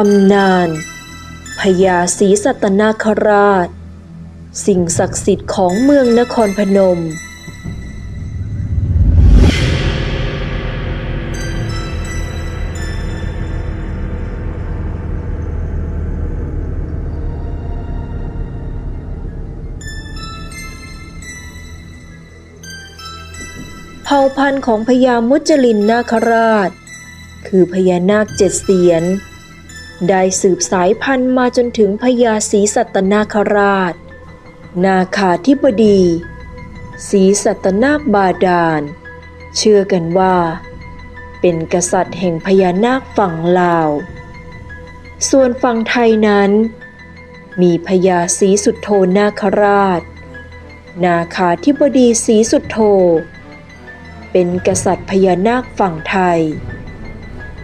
ตำนานพญาศรีสัตนาคราช สิ่งศักดิ์สิทธิ์ของเมืองนครพนม เผ่าพันธุ์ของพญามุจลินนาคราช คือพญานาคเจ็ดเสียน ได้สืบสายพันธุ์มาจนถึงพญาศรีสัตนาคราช นาคาธิบดีศรีสัตนาบาดาล เชื่อกันว่า เป็นกษัตริย์แห่งพญานาคฝั่งลาว ส่วนฝั่งไทยนั้น มีพญาศรีสุดโทนาคราช นาคาธิบดีศรีสุดโท เป็นกษัตริย์พญานาคฝั่งไทย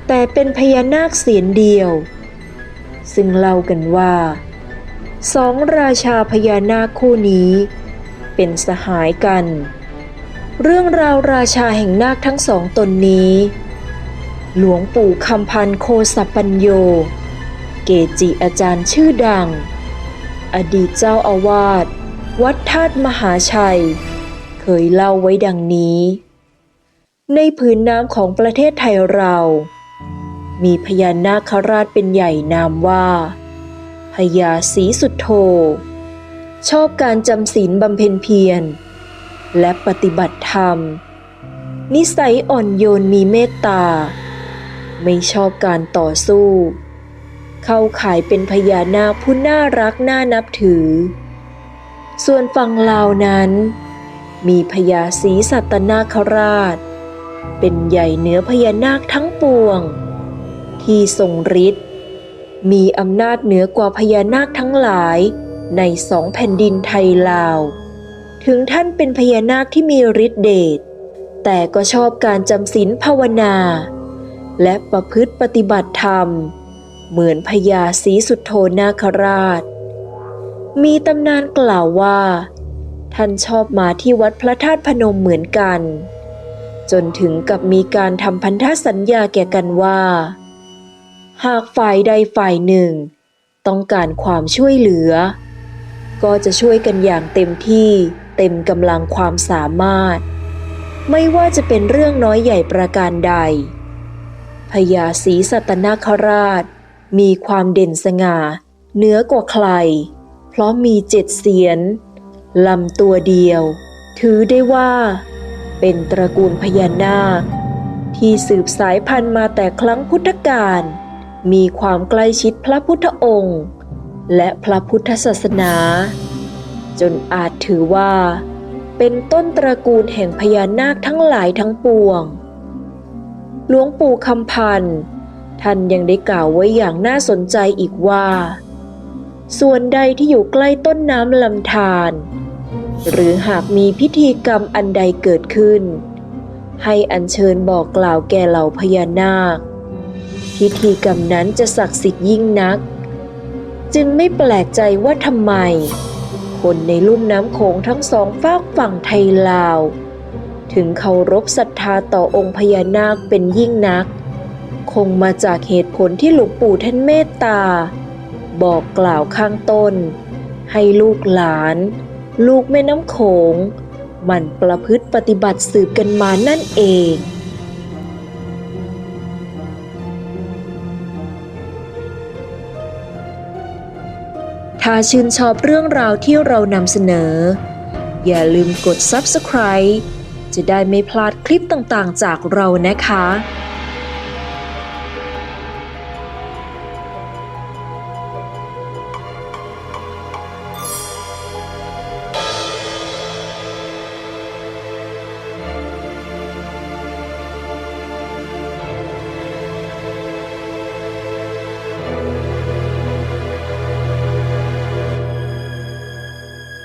แต่เป็นพญานาคเสียนเดียว ซึ่งเล่ากันว่าสองราชาพญานาคคู่นี้ เป็นสหายกัน เรื่องราวราชาแห่งนาคทั้งสองตนนี้ หลวงปู่คำพันโคสัปปัญโย เกจิอาจารย์ชื่อดัง อดีตเจ้าอาวาสวัดธาตุมหาชัย เคยเล่าไว้ดังนี้ ในผืนน้ำของประเทศไทยเรา มีพญานาคราชเป็นใหญ่นามว่าพญาศรีสุดโธชอบการจำศีลบำเพ็ญเพียร และปฏิบัติธรรม นิสัยอ่อนโยนมีเมตตา ไม่ชอบการต่อสู้ เข้าขายเป็นพญานาคผู้น่ารักน่านับถือ ส่วนฝั่งลาวนั้น มีพญาศรีสัตนาคราช เป็นใหญ่เหนือพญานาคทั้งปวง ที่ทรงฤทธิ์มีอำนาจเหนือกว่าพญานาคทั้งหลายในสองแผ่นดินไทยลาว ถึงท่านเป็นพญานาคที่มีฤทธิเดช แต่ก็ชอบการจำศีลภาวนา และประพฤติปฏิบัติธรรม เหมือนพญาศรีสุดโทนาคราช มีตำนานกล่าวว่า ท่านชอบมาที่วัดพระธาตุพนมเหมือนกัน จนถึงกับมีการทำพันธสัญญาแก่กันว่า หากฝ่ายใดฝ่ายหนึ่ง ต้องการความช่วยเหลือ ก็จะช่วยกันอย่างเต็มที่เต็มกำลังความสามารถ ไม่ว่าจะเป็นเรื่องน้อยใหญ่ประการใดพญาศรีสัตนคราช มีความเด่นสง่าเหนือกว่าใคร เพราะมีเจ็ดเสียนลำตัวเดียว ถือได้ว่า เป็นตระกูลพญานาค ที่สืบสายพันธุ์มาแต่ครั้งพุทธกาล มีความใกล้ชิดพระพุทธองค์ และพระพุทธศาสนา จนอาจถือว่า เป็นต้นตระกูลแห่งพญานาคทั้งหลายทั้งปวง หลวงปู่คำพันธ์ท่านยังได้กล่าวไว้อย่างน่าสนใจอีกว่า ส่วนใดที่อยู่ใกล้ต้นน้ำลำธารหรือหากมีพิธีกรรมอันใดเกิดขึ้น ให้อัญเชิญบอกกล่าวแก่เหล่าพญานาค พิธีกรรมนั้นจะศักดิ์สิทธิ์ยิ่งนัก จึงไม่แปลกใจว่าทำไม คนในลุ่มน้ำโขงทั้งสองฝากฝั่งไทยลาว ถึงเคารพศรัทธาต่อองค์พญานาคเป็นยิ่งนัก คงมาจากเหตุผลที่หลวงปู่ท่านเมตตา บอกกล่าวข้างต้น ให้ลูกหลาน ลูกแม่น้ำโขงมันประพฤติปฏิบัติสืบกันมานั่นเอง ถ้าชื่นชอบเรื่องราวที่เรานำเสนอ อย่าลืมกด Subscribe จะได้ไม่พลาดคลิปต่างๆ จากเรานะคะ